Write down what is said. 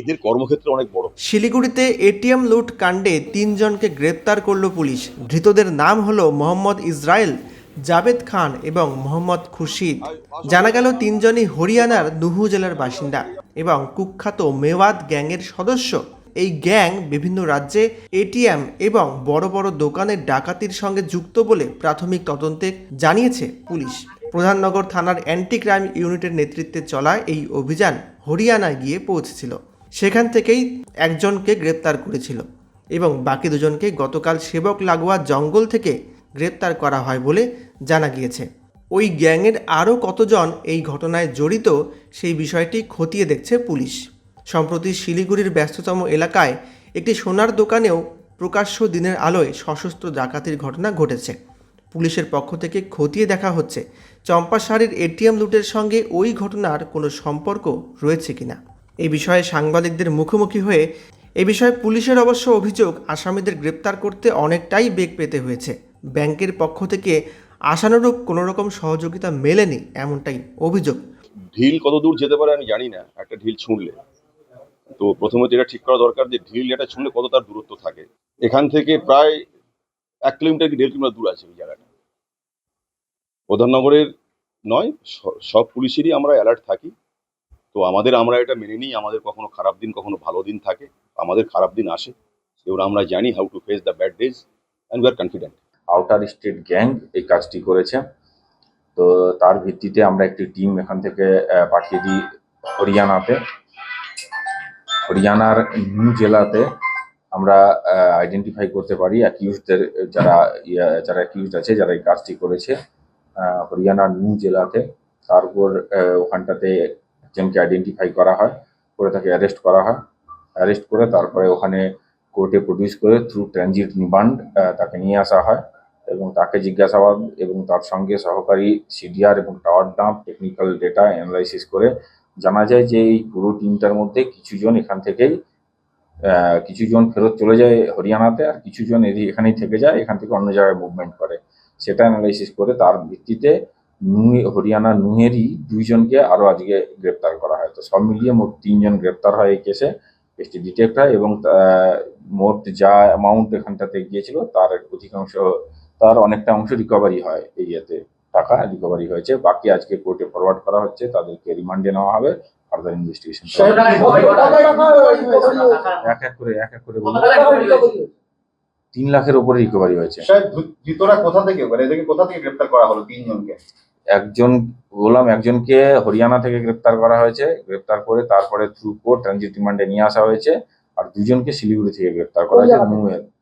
এদের কর্মক্ষেত্র অনেক বড়। শিলিগুড়িতে এটিএম লুট কাণ্ডে তিনজনকে গ্রেপ্তার করল পুলিশ। ধৃতদের নাম হলো মোহাম্মদ ইসরায়েল জাবেদ খান এবং মোহাম্মদ খুরশিদ। জানা গেল তিনজনই হরিয়ানার নুহু জেলার বাসিন্দা এবং কুখ্যাত মেওয়াত গ্যাংয়ের সদস্য। এই গ্যাং বিভিন্ন রাজ্যে এটিএম এবং বড় বড় দোকানের ডাকাতির সঙ্গে যুক্ত বলে প্রাথমিক তদন্তে জানিয়েছে পুলিশ। প্রধাননগর থানার অ্যান্টি ক্রাইম ইউনিটের নেতৃত্বে চলা এই অভিযান হরিয়ানায় গিয়ে পৌঁছেছিল। সেখান থেকেই একজনকে গ্রেপ্তার করেছিল এবং বাকি দুজনকে গতকাল সেবক লাগোয়া জঙ্গল থেকে গ্রেপ্তার করা হয় বলে জানা গিয়েছে। ওই গ্যাংয়ের আরও কতজন এই ঘটনায় জড়িত সেই বিষয়টি খতিয়ে দেখছে পুলিশ। সম্প্রতি শিলিগুড়ির ব্যস্ততম এলাকায় একটি সোনার দোকানেও প্রকাশ্য দিনের আলোয় সশস্ত্র ডাকাতির ঘটনা ঘটেছে। পুলিশের পক্ষ থেকে খতিয়ে দেখা হচ্ছে চম্পাশাড়ির এটিএম লুটের সঙ্গে ওই ঘটনার কোনো সম্পর্ক রয়েছে কিনা। এই বিষয়ে সাংবাদিকদের মুখোমুখি হয়ে এ বিষয়ে পুলিশের অবশ্য অভিযোগ, আসামিদের গ্রেপ্তার করতে অনেকটাই বেগ পেতে হয়েছে। ব্যাংকের পক্ষ থেকে আশানুরূপ কোনো রকম সহযোগিতা মেলেনি এমনটাই অভিযোগ। ঢিল কত দূর যেতে পারে আমি জানি না, একটা ঢিল ছুঁড়লে। তো প্রথমে এটা ঠিক করা দরকার যে ঢিল এটা ছুঁড়লে কত তার দূরত্ব থাকে। এখান থেকে প্রায় এক কিলোমিটার কি দেড় কিলোমিটার দূর আছে ওই জায়গাটা। প্রধাননগরের নয় সব পুলিশেরই আমরা অ্যালার্ট থাকি। তো আমাদের আমরা এটা মেনে নিই, আমাদের কখনো খারাপ দিন, কখনো ভালো দিন থাকে, আমাদের খারাপ দিন আসে। এবার আমরা জানি how to face the bad days and we are confident outer state gang এই কাজটি করেছে। তো তার ভিত্তিতে আমরা একটি টিম এখান থেকে পাঠিয়ে দিই হরিয়ানাতে। হরিয়ানার নিউ জেলাতে আমরা আইডেন্টিফাই করতে পারি অ্যাকিউজদের যারা যারা অ্যাকিউজড আছে, যারা এই কাজটি করেছে। হরিয়ানার নিউ জেলাতে। তারপর ওখানটাতে একজনকে আইডেন্টিফাই করা হয়, করে তাকে অ্যারেস্ট করা হয়। অ্যারেস্ট করে তারপরে ওখানে কোর্টে প্রডিউস করে থ্রু ট্রানজিট রিমান্ড তাকে নিয়ে আসা হয় এবং তাকে জিজ্ঞাসাবাদ এবং তার সঙ্গে সহকারী সিডিআর এবং tower dump technical data analysis করে জানা যায় যে এই পুরো টিমটার মধ্যে কিছুজন এখান থেকেই কিছুজন ফেরত চলে যায় হরিয়ানাতে আর কিছুজন এখানেই থেকে যায়, এখান থেকে অন্য জায়গায় মুভমেন্ট করে। সেটা অ্যানালাইসিস করে তার ভিত্তিতে নু হরিয়ানা নুয়েরই দুইজনকে আরও আজকে গ্রেপ্তার করা হয়। তো সব মিলিয়ে মোট তিনজন গ্রেপ্তার হয় এই কেসে। কেসটি ডিটেক্ট হয় এবং আহ, মোট যা অ্যামাউন্ট এখানটাতে গিয়েছিল তার অধিকাংশ তার অনেকটা অংশ রিকভারি হয় এই ইয়েতে। টাকা রিকভারি হয়েছে। বাকি আজকে কোর্টে ফরওয়ার্ড করা হচ্ছে। তাদেরকে রিমান্ডে নেওয়া হবে। ফার্দার ইনভেস্টিগেশন এক এক করে এক এক করে বলুন। তিন লাখের উপরে রিকভারি হয়েছে। কোথা থেকে? মানে কোথা থেকে গ্রেপ্তার করা হলো তিনজনকে? একজন গোলাম একজনকে হরিয়ানা থেকে গ্রেপ্তার করা হয়েছে। গ্রেপ্তার করে তারপরে থ্রু কোর্ট ট্রানজিট রিমান্ডে নিয়ে আসা হয়েছে। আর দুজনকে শিলিগুড়ি থেকে গ্রেপ্তার করা হয়েছে নুয়ের